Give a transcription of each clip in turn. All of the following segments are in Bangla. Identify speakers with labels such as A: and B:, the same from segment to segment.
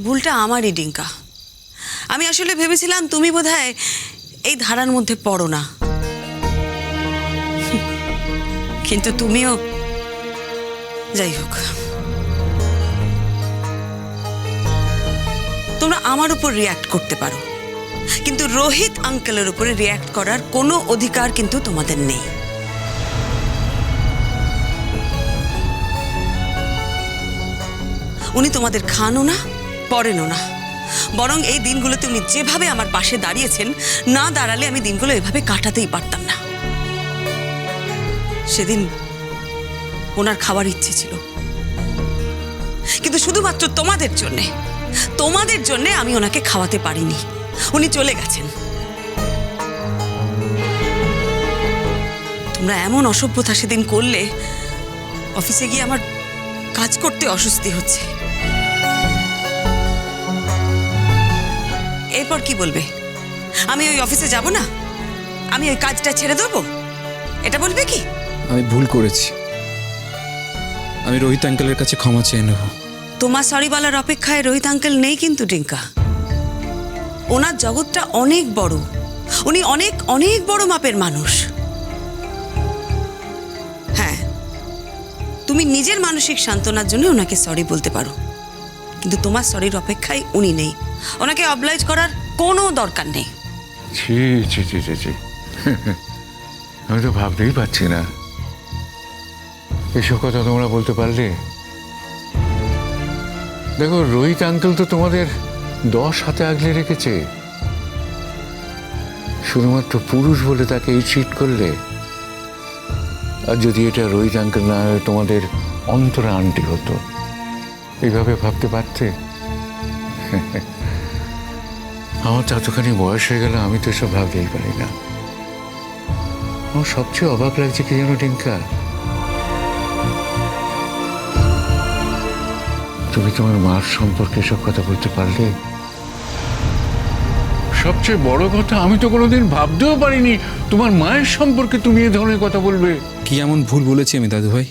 A: ভুলটা আমারই, ডিঙ্কা। আমি আসলে ভেবেছিলাম তুমি বোধহয় এই ধারার মধ্যে পড়ো না। কিন্তু তুমিও যাই হোক। তোমরা আমার উপর রিয়াক্ট করতে পারো। কিন্তু রোহিত আঙ্কেলের উপরে রিয়াক্ট করার কোনো অধিকার কিন্তু তোমাদের নেই। উনি তোমাদের খানও না পড়েনও না বরং এই দিনগুলোতে উনি যেভাবে আমার পাশে দাঁড়িয়েছেন, না দাঁড়ালে আমি দিনগুলো এভাবে কাটাতেই পারতাম না। সেদিন ওনার খাবার ইচ্ছে ছিল। কিন্তু শুধুমাত্র তোমাদের জন্যে তোমাদের জন্যে আমি ওনাকে খাওয়াতে পারিনি। উনি চলে গেছেন। তোমরা এমন অসভ্যতা সেদিন করলে, অফিসে গিয়ে আমার কাজ করতে অস্বস্তি হচ্ছে। এরপর কি বলবে? আমি ওই অফিসে যাব না? আমি ওই কাজটা ছেড়ে দেবো? এটা বলবে কি?
B: আমি ভুল করেছি। আমি রোহিত আঙ্কেলের কাছে ক্ষমা চেয়ে নেব।
A: তোমার সরি বলার অপেক্ষায় রোহিত আঙ্কেল নেই কিন্তু ডিঙ্কা ওনার জগৎটা অনেক বড়। উনি অনেক অনেক বড় মাপের মানুষ। হ্যাঁ তুমি নিজের মানসিক সান্ত্বনার জন্য ওনাকে সরি বলতে পারো। কিন্তু তোমার সরির অপেক্ষায় উনি নেই। ওনাকে অবলাইজ করার কোনো দরকার নেই।
C: ছি ছি ছি ছি ছি। আমি তো ভাবতেই পারছি না। এসব কথা তোমরা বলতে পারলে? দেখো, রোহিত আঙ্কেল তো তোমাদের দশ হাতে আগলে রেখেছে। শুধুমাত্র পুরুষ বলে তাকে এই চিট করলে? আর যদি এটা রোহিত আঙ্কেল না হয়ে তোমাদের অন্তরা আন্টি হতো, এইভাবে ভাবতে পারতে? আমার তো এতখানি বয়স হয়ে গেল আমি তো এসব ভাবতেই পারি না। আমার সবচেয়ে অবাক লাগছে কি যেন টিঙ্কা? তুমি তোমার মার সম্পর্কে এসব কথা বলতে পারলে? সবচেয়ে বড় কথা, আমি তো কোনোদিন ভাবতেও পারিনি তোমার মায়ের সম্পর্কে তুমি এ ধরনের কথা বলবে।
B: কি এমন ভুল বলেছি আমি দাদু ভাই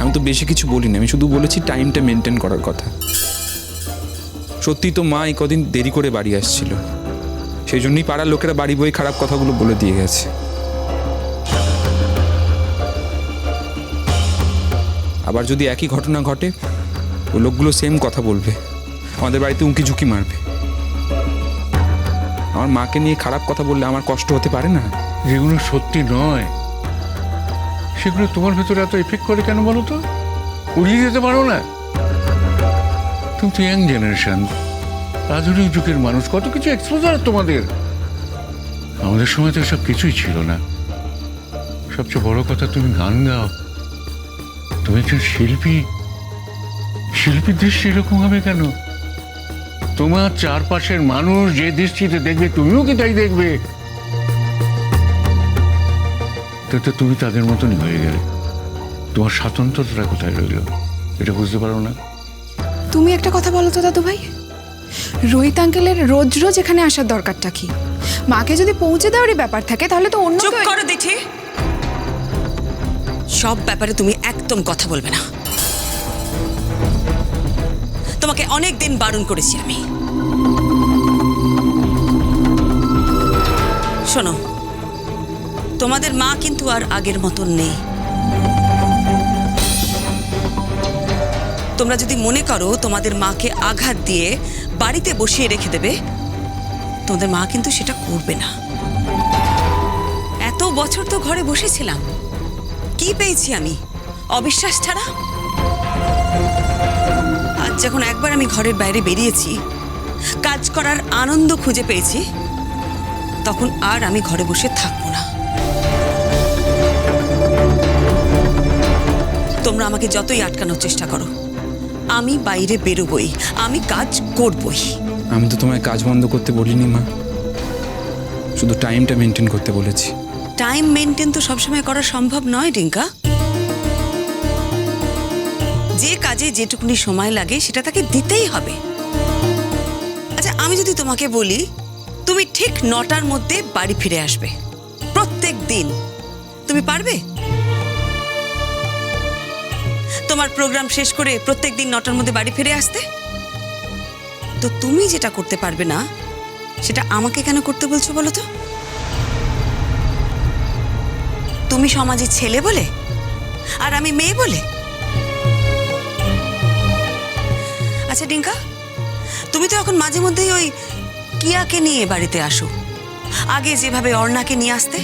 B: আমি তো বেশি কিছু বলিনি, আমি শুধু বলেছি টাইমটা মেনটেন করার কথা। সত্যি তো মা এই কদিন দেরি করে বাড়ি আসছিল। সেই জন্যই পাড়ার লোকেরা বাড়ি বই খারাপ কথাগুলো বলে দিয়ে গেছে। আবার যদি একই ঘটনা ঘটে, ও লোকগুলো সেম কথা বলবে। আমাদের বাড়িতে উঁকি ঝুঁকি মারবে। আমার মাকে নিয়ে খারাপ কথা বললে আমার কষ্ট হতে পারে না?
C: যেগুলো সত্যি নয়। সেগুলো তোমার ভেতরে এত এফেক্ট করে কেন বলো তো? উড়িয়ে যেতে পারো না। তুমি তো ইয়াং জেনারেশন আধুনিক যুগের মানুষ, কত কিছু এক্সপোজার তোমাদের। আমাদের সময় তো এসব কিছুই ছিল না। সবচেয়ে বড় কথা, তুমি গান গাও। তুমি একজন শিল্পী। শিল্পীর দৃষ্টি এরকম হবে কেন? তোমার চারপাশের মানুষ যে দৃষ্টিতে দেখবে, তুমিও কি তাই দেখবে? তো তুমি তাদের মতনই হয়ে গেলে। তোমার স্বাতন্ত্রতা কোথায় রইল? এটা বুঝতে পারো না?
D: তুমি একটা কথা বলো তো দাদু ভাই রোহিত আঙ্কেলের রোজ রোজ এখানে আসার দরকারটা কি? মাকে যদি পৌঁছে দেওয়ারই ব্যাপার থাকে তাহলে তো অন্য
A: চুপ করো দেখি সব ব্যাপারে তুমি একদম কথা বলবে না। তোমাকে অনেক দিন বারণ করেছি আমি। শোনো তোমাদের মা কিন্তু আর আগের মতন নেই। তোমরা যদি মনে করো তোমাদের মাকে আঘাত দিয়ে বাড়িতে বসিয়ে রেখে দেবে, তোমাদের মা কিন্তু সেটা করবে না। এত বছর তো ঘরে বসেছিলাম। কি পেয়েছি আমি? অবিশ্বাস ছাড়া? আজ যখন একবার আমি ঘরের বাইরে বেরিয়েছি, কাজ করার আনন্দ খুঁজে পেয়েছি, তখন আর আমি ঘরে বসে থাকব না। তোমরা আমাকে যতই আটকানোর চেষ্টা করো। আমি বাইরে বেরোবই আমি কাজ করবই।
B: আমি তো তোমায় কাজ বন্ধ করতে বলিনি মা। শুধু টাইমটা মেনটেন করতে বলেছি।
A: টাইম মেনটেন তো সবসময় করা সম্ভব নয় ডিঙ্কা যে কাজে যেটুকুনি সময় লাগে সেটা তাকে দিতেই হবে। আচ্ছা আমি যদি তোমাকে বলি তুমি ঠিক নটার মধ্যে বাড়ি ফিরে আসবে। প্রত্যেক দিন। তুমি পারবে? তোমার প্রোগ্রাম শেষ করে প্রত্যেক দিন নটার মধ্যে বাড়ি ফিরে আসতে? তো তুমি যেটা করতে পারবে না, সেটা আমাকে কেন করতে বলছো বলো তো? তুমি সমাজের ছেলে বলে, আর আমি মেয়ে বলে? আচ্ছা ডিঙ্কা, তুমি তো এখন মাঝে মধ্যেই ওই কিয়াকে নিয়ে বাড়িতে আসো। আগে যেভাবে অর্ণাকে নিয়ে আসতে,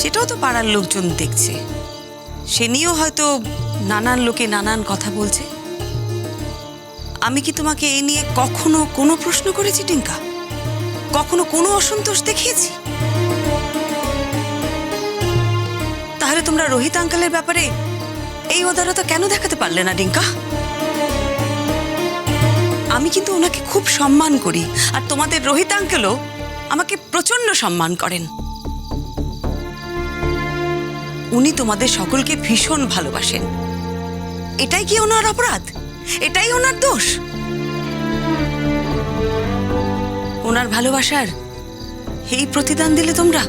A: সেটাও তো পাড়ার লোকজন দেখছে। সে নিয়েও হয়তো নানান লোকে নানান কথা বলছে। আমি কি তোমাকে এ নিয়ে কখনো কোনো প্রশ্ন করেছি, টিঙ্কা? কখনো কোনো অসন্তোষ দেখিয়েছি? তাহলে তোমরা রোহিত আঙ্কেলের ব্যাপারে এই উদারতা কেন দেখাতে পারলে না ডিঙ্কা আমি কিন্তু ওনাকে খুব সম্মান করি, আর তোমাদের রোহিত আঙ্কেলও আমাকে প্রচণ্ড সম্মান করেন। উনি তোমাদের সকলকে ভীষণ ভালোবাসেন। এটাই কি ওনার অপরাধ? এটাই ওনার দোষ? ওনার ভালোবাসার এই প্রতিদান দিলে তোমরা?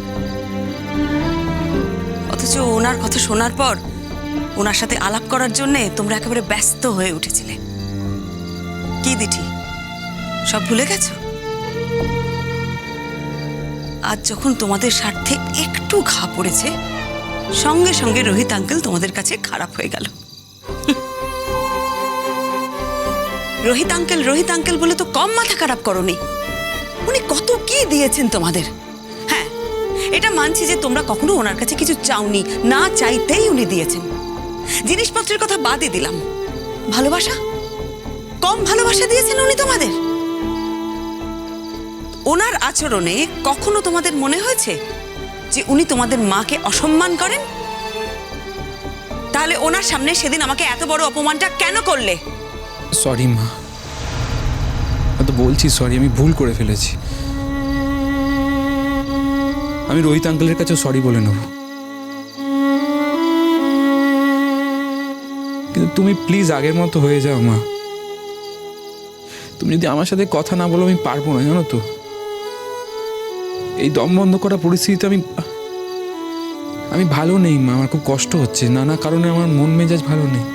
A: অথচ ওনার কথা শোনার পর ওনার সাথে আলাপ করার জন্যে তোমরা একেবারে ব্যস্ত হয়ে উঠেছিলে। কি দিঠি সব ভুলে গেছো? আজ যখন তোমাদের স্বার্থে একটু ঘা পড়েছে সঙ্গে সঙ্গে রোহিত আঙ্কেল তোমাদের কাছে খারাপ হয়ে গেল। রোহিত আঙ্কেল রোহিত আঙ্কেল বলে তো কম মাথা খারাপ করনি। উনি কত কি দিয়েছেন তোমাদের? হ্যাঁ এটা মানছি যে তোমরা কখনো ওনার কাছে কিছু চাওনি, না চাইতেই উনি দিয়েছেন। জিনিসপত্রের কথা বাদই দিলাম। ভালোবাসা? কম ভালোবাসা দিয়েছেন উনি তোমাদের? ওনার আচরণে কখনো তোমাদের মনে হয়েছে যে উনি তোমাদের মাকে অসম্মান করেন? তাহলে ওনার সামনে সেদিন আমাকে এত বড় অপমানটা কেন করলে?
B: সরি মা। তো বলছি সরি আমি ভুল করে ফেলেছি। আমি রোহিত আঙ্কেলের কাছে সরি বলে নেব। কিন্তু তুমি প্লিজ আগের মতো হয়ে যাও, মা। তুমি যদি আমার সাথে কথা না বলো, আমি পারব না, জানো তো। এই দম বন্ধ করা পরিস্থিতিতে আমি আমি ভালো নেই, মা, আমার খুব কষ্ট হচ্ছে। নানা কারণে আমার মন মেজাজ ভালো নেই।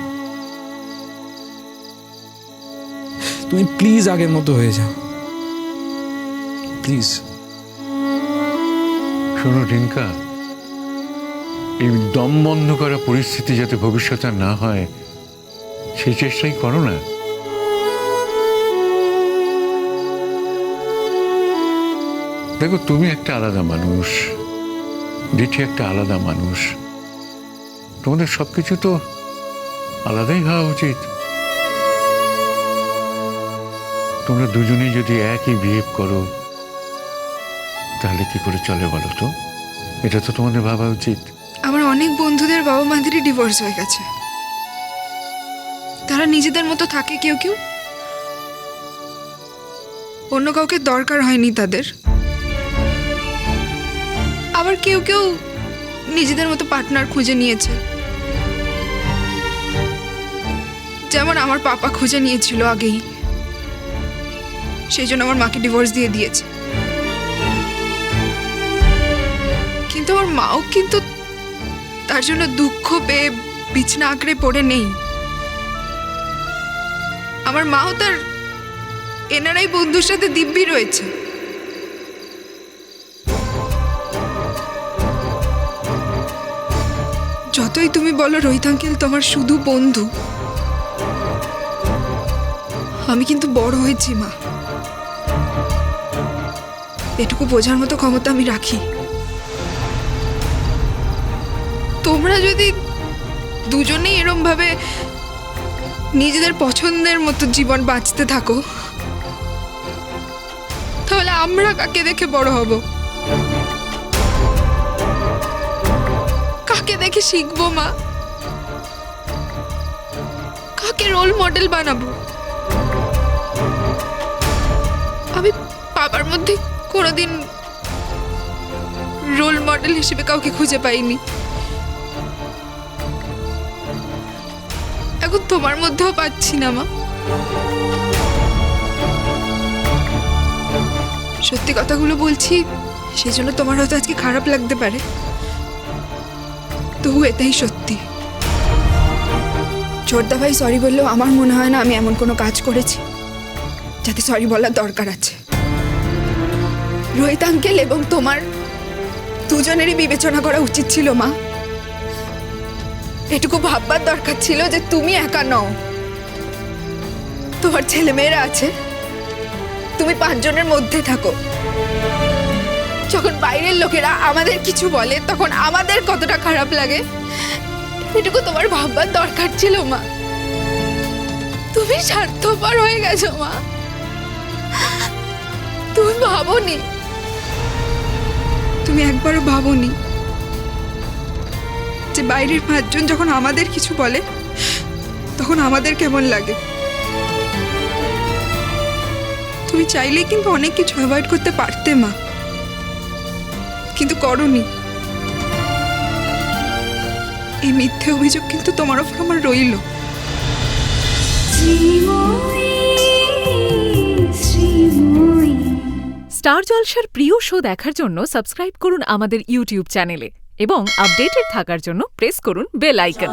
B: তুমি প্লিজ আগের মতো হয়ে যাও। প্লিজ
C: শোনো রিঙ্কা এই দম বন্ধ করা পরিস্থিতি যাতে ভবিষ্যতে না হয় সেই চেষ্টাই করো না। দেখো, তুমি একটা আলাদা মানুষ। দিঠি একটা আলাদা মানুষ। তোমাদের সব কিছু তো আলাদাই হওয়া উচিত। তোমরা দুজনেই যদি একই বিহেভ করো, তাহলে কি করে চলে বলো তো? এটা তো তোমাদের ভাবা উচিত।
D: আমার অনেক বন্ধুদের বাবা মাদেরই ডিভোর্স হয়ে গেছে। তারা নিজেদের মতো থাকে কেউ কেউ? অন্য কাউকে দরকার হয়নি তাদের। আবার কেউ কেউ নিজেদের মতো পার্টনার খুঁজে নিয়েছে। যেমন আমার পাপা খুঁজে নিয়েছিল আগেই। সেই জন্য আমার মাকে ডিভোর্স দিয়ে দিয়েছে। কিন্তু আমার মাও কিন্তু তার জন্য দুঃখ পেয়ে বিছনা আঁকড়ে পড়ে নেই। আমার মাও তার এনারাই বন্ধুর সাথে দিব্যি রয়েছে। যতই তুমি বলো, রোহিত আঙ্কেল তোমার শুধু বন্ধু। আমি কিন্তু বড় হয়েছি, মা। এটুকু বোঝার মতো ক্ষমতা আমি রাখি। তোমরা যদি দুজনেই এরম ভাবে নিজেদের পছন্দের মতো জীবন বাঁচতে থাকো, তাহলে আমরা কাকে দেখে বড় হব? কাকে দেখে শিখব, মা। কাকে রোল মডেল বানাবো? আমি বাবার মধ্যে কোনোদিন রোল মডেল হিসেবে কাউকে খুঁজে পাইনি। এখন তোমার মধ্যেও পাচ্ছি না, মা। সত্যি কথাগুলো বলছি সেই জন্য তোমার হয়তো আজকে খারাপ লাগতে পারে। তবু এটাই সত্যি। ছোটদা ভাই সরি বললেও আমার মনে হয় না আমি এমন কোনো কাজ করেছি, যাতে সরি বলার দরকার আছে। রোহিত আঙ্কেল এবং তোমার দুজনেরই বিবেচনা করা উচিত ছিল, মা। এটুকু ভাববার দরকার ছিল যে তুমি একা নও। তোমার ছেলেমেয়েরা আছে। তুমি পাঁচজনের মধ্যে থাকো। যখন বাইরের লোকেরা আমাদের কিছু বলে, তখন আমাদের কতটা খারাপ লাগে? এটুকু তোমার ভাববার দরকার ছিল, মা। তুমি স্বার্থপর হয়ে গেছো, মা। তুমি ভাবোনি। তুমি একবারও ভাবোনি যে বাইরের পাঁচজন যখন আমাদের কিছু বলে, তখন আমাদের কেমন লাগে? তুমি চাইলেই কিন্তু অনেক কিছু অ্যাভয়েড করতে পারতে, মা। কিন্তু করনি। এই মিথ্যে অভিযোগ কিন্তু তোমার ওপর আমার রইল।
E: স্টার জলসার প্রিয় শো দেখার জন্য সাবস্ক্রাইব করুন আমাদের ইউটিউব চ্যানেলে এবং আপডেটেড থাকার জন্য প্রেস করুন বেল আইকন।